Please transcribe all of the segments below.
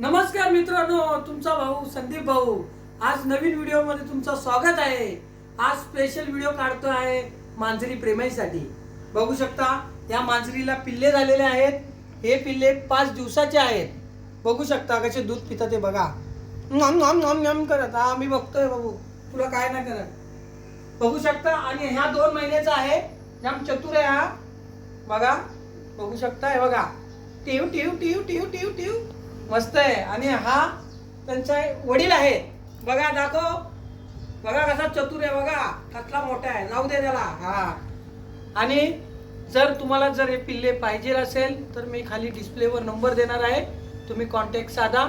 नमस्कार मित्रांनो तुमचा भाऊ संदीप भाऊ. आज नवीन व्हिडिओमध्ये तुमचं स्वागत आहे. आज स्पेशल व्हिडिओ काढतो आहे मांजरी प्रेमाईसाठी. बघू शकता या मांजरीला पिल्ले झालेले आहेत. हे पिल्ले पाच दिवसाचे आहेत. बघू शकता कसे दूध पिता ते बघा. नॉम नॉम नॉम नॉम करत. हा मी बघतोय बाबू तुला काय नाही करत. बघू शकता आणि ह्या दोन महिन्याचा आहे. जाम चतुर आहे हा. बघा बघू शकता हे बघा. टिव टिव टिव टिव टिव टिव. मस्त आहे. आणि हा त्यांचा वडील आहे बघा दाखव. बघा कसा चतुर आहे बघा. कसला मोठा आहे. जाऊ दे त्याला. हा. आणि जर तुम्हाला जर हे पिल्ले पाहिजे असेल तर मी खाली डिस्प्लेवर नंबर देणार आहे. तुम्ही कॉन्टॅक्ट साधा.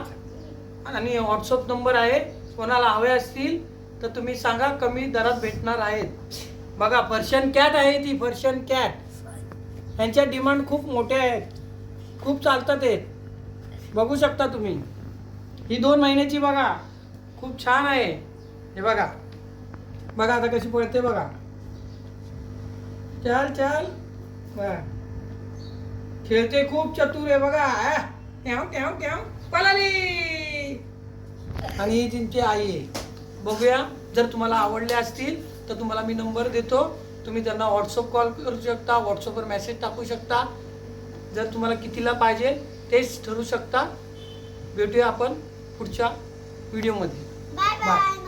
आणि व्हॉट्सअप नंबर आहे. कोणाला हवे असतील तर तुम्ही सांगा. कमी दरात भेटणार आहेत. बघा पर्शियन कॅट आहे ती. पर्शियन कॅट यांच्या डिमांड खूप मोठ्या आहेत. खूप चालतात ते बघू शकता तुम्ही. ही दोन महिन्याची बघा. खूप छान आहे. हे बघा. बघा आता कशी पळते बघा. चल चल. बघा. खेळते खूप चतुर आहे बघा. आ, ट्याव ट्याव ट्याव पळाली आणि ही तिची आई आहे. बघूया. जर तुम्हाला आवडले असतील तर तुम्हाला मी नंबर देतो. तुम्ही त्यांना व्हॉट्सअप कॉल करू शकता. व्हॉट्सअपवर मेसेज टाकू शकता. जर तुम्हाला कितीला पाहिजे तेच ठरू शकता. भेटूया आपण पुढच्या व्हिडिओमध्ये बाय